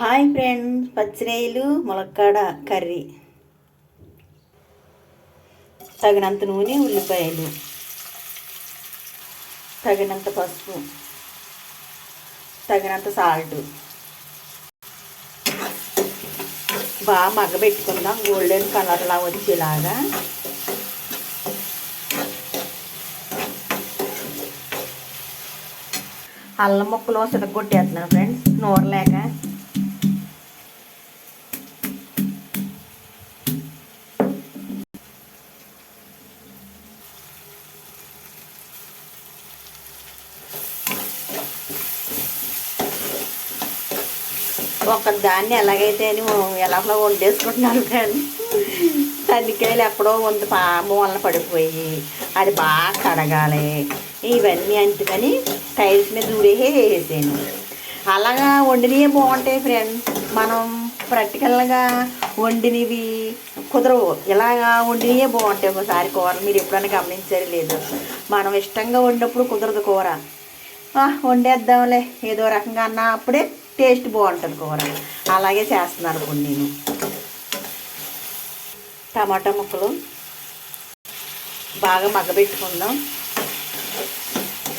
Hi friends పచ్చిరేయలు ములక్కాడ curry. తగినంత నూనె ఉల్లిపాయలు. తగినంత పసుపు. తగినంత సాల్ట్. బాగా మగ్గబెట్టుకుందాం. గోల్డెన్ కలర్లా వచ్చేలాగా. అల్లం ముక్కలు సిడగొట్టేస్తున్నాను ఫ్రెండ్స్. నూరలేక. ఒక దాన్ని ఎలాగైతే అని ఎలా వండేసుకుంటున్నాను ఫ్రెండ్స్ తల్లికాయలు ఎక్కడో వంద పా మూలన పడిపోయి అది బాగా కడగాలి ఇవన్నీ అందుకని టైల్స్ మీద ఊరేసే వేసాను అలాగా వండినవి బాగుంటాయి ఫ్రెండ్స్ మనం ప్రాక్టికల్గా వండినవి కుదరవు. ఇలాగా వండినవే బాగుంటాయి ఒకసారి కూర. మీరు ఎప్పుడైనా గమనించారు లేదు. మనం ఇష్టంగా వండినప్పుడు కుదరదు కూర. ఆ, వండేద్దాంలే. ఏదో రకంగా అన్న అప్పుడే టేస్ట్ బాగుంటుంది కూర అలాగే చేస్తున్నాను ఇప్పుడు నేను. టమాటా ముక్కలు బాగా మగ్గబెట్టుకుందాం.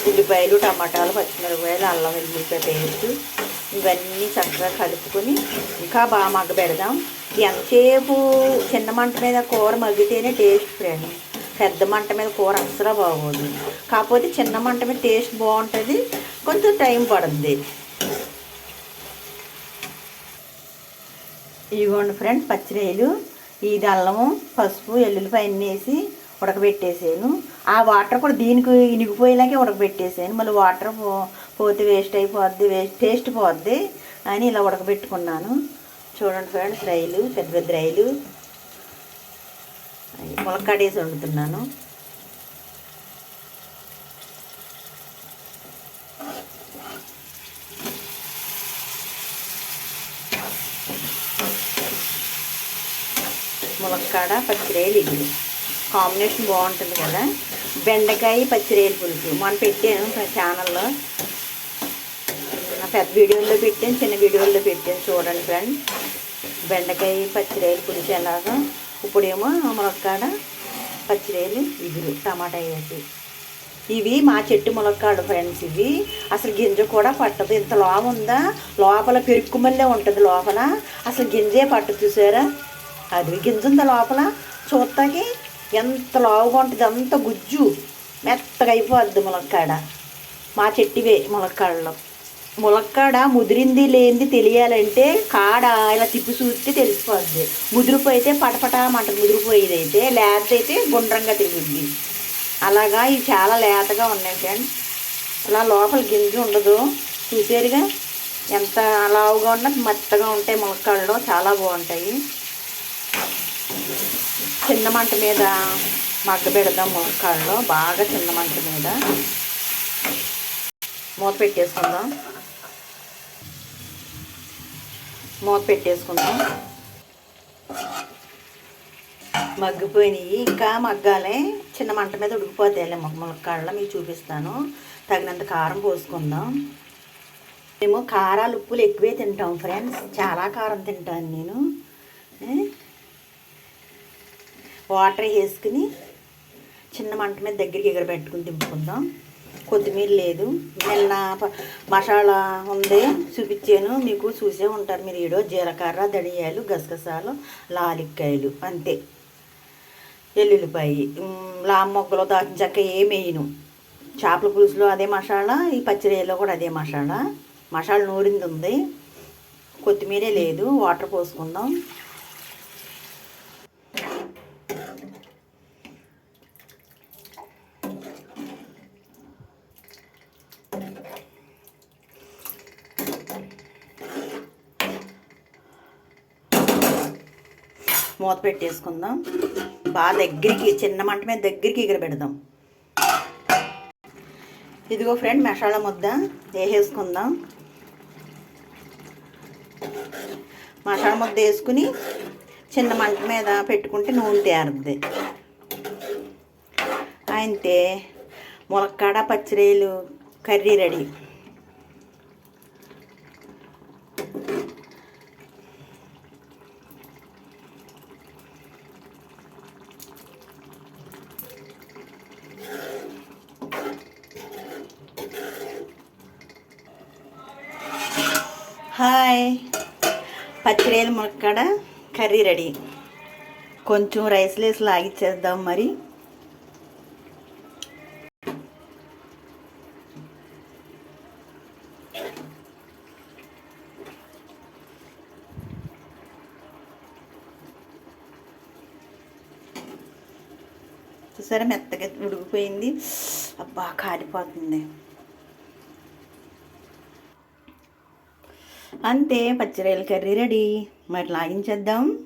ఉల్లిపాయలు టమాటాలు పచ్చిమిరపకాయలు అల్లం వెల్లుల్లిపాయ పేస్ట్ ఇవన్నీ చక్కగా కలుపుకొని ఇంకా బాగా మగ్గబెడదాం. ఎంతసేపు చిన్న మంట మీద కూర మగ్గితేనే టేస్ట్ ఫ్రెండ్ పెద్ద మంట మీద కూర అస్సలు బాగోదు. కాకపోతే చిన్న మంట మీద టేస్ట్ బాగుంటుంది. కొంచెం టైం పడుతుంది ఇదిగోండి ఫ్రెండ్స్ పచ్చిరేలు ఇది అల్లము పసుపు ఎల్లుల్లిపాయ వేసి ఉడకబెట్టేసాను. ఆ వాటర్ కూడా దీనికి ఇనిగిపోయేలాగే ఉడకబెట్టేసాను. మళ్ళీ వాటర్ పో పోతే వేస్ట్ అయిపోద్ది వేస్ట్ టేస్ట్ పోద్ది అని ఇలా ఉడకబెట్టుకున్నాను. చూడండి ఫ్రెండ్స్ రైలు పెద్ద పెద్ద రైలు ములక్కాడేసి వండుతున్నాను. ములక్కాడ పచ్చిరేలు ఇది కాంబినేషన్ బాగుంటుంది కదా. బెండకాయ పచ్చిరేలు పులుసు. మనం పెట్టాను ఛానల్లో. పెద్ద వీడియోల్లో పెట్టాను చిన్న వీడియోల్లో పెట్టాను. చూడండి ఫ్రెండ్ బెండకాయ పచ్చిరేలు పులుసు ఎలాగో. ఇప్పుడేమో ములక్కాడ పచ్చిరేలు ఇగురు టమాటా వేసి. ఇవి మా చెట్టు ములక్కాడు ఫ్రెండ్స్ ఇవి. అసలు గింజ కూడా పట్టదు. ఇంత లోప ఉందా? లోపల పెరుక్కుమల్లే ఉంటుంది లోపల. అసలు గింజే పట్టు చూసారా? అది గింజ లోపల. చూస్తాకి ఎంత లావుగా ఉంటుంది అంత గుజ్జు. మెత్తగా అయిపోద్ది ములక్కాడ. మా చెట్టువే ములక్కాడలో. ములక్కాడ ముదిరింది లేనిది తెలియాలంటే కాడ ఇలా తిప్పి చూస్తే తెలిసిపోద్ది. ముదిరిపోయితే పటపట మంట ముదిరిపోయేది అయితే లేతైతే గుండ్రంగా తిరిగింది అలాగా ఇవి చాలా లేతగా ఉన్నాయి ఫ్రెండ్స్ అలా లోపల గింజ ఉండదు. చూసారుగా? ఎంత లావుగా ఉన్నా మెత్తగా ఉంటాయి ములక్కాడలో. చాలా బాగుంటాయి. చిన్న మంట మీద మగ్గ పెడదాం ములక్కాడలో బాగా చిన్న మంట మీద మూత పెట్టేసుకుందాం. మూత పెట్టేసుకుందాం. మగ్గిపోయినాయి. ఇంకా మగ్గాలే. చిన్న మంట మీద ఉడికిపోతాయిలే ములక్కాడలో మీకు చూపిస్తాను. తగినంత కారం పోసుకుందాం. మేము కారాలు ఉప్పులు ఎక్కువే తింటాం ఫ్రెండ్స్. చాలా కారం తింటాను నేను. వాటర్ వేసుకుని చిన్న మంట మీద దగ్గరికి ఎగరబెట్టుకుని దింపుకుందాం కొత్తిమీర లేదు. నిన్న ప- మసాలా ఉంది చూపించాను. మీకు చూసే ఉంటారు మీరు ఈడో జీలకర్ర ధనియాలు గసగసాలు లాలిక్కాయలు అంతే. ఎల్లుల్లిపాయి ఉమ్, లామ్ మొగ్గలు దాచిన చెక్క ఏమేయను చేపల పులుసులో అదే మసాలా ఈ పచ్చిరేలో కూడా అదే మసాలా. మసాలా నూరింది ఉంది. కొత్తిమీరే లేదు. వాటర్ పోసుకుందాం. మూత పెట్టేసుకుందాం. బాగా దగ్గరికి చిన్న మంట మీద దగ్గరికి ఎగిరి పెడదాం. ఇదిగో ఫ్రెండ్ మసాలా ముద్ద వేసేసుకుందాం. మసాలా ముద్ద వేసుకుని చిన్న మంట మీద పెట్టుకుంటే నూనె తేరుద్ది. అయితే ములక్కాడ పచ్చిరేలు కర్రీ రెడీ. హాయ్. పచ్చిరేలు ముక్కడ కర్రీ రెడీ. కొంచెం రైస్ లేసి లాగిచ్చేద్దాం మరి. చూసారా? మెత్తగా ఉడికిపోయింది. అబ్బా కాలిపోతుంది. అంతే పచ్చిరొయ్యల కర్రీ రెడీ. మరి లాగించేద్దాం.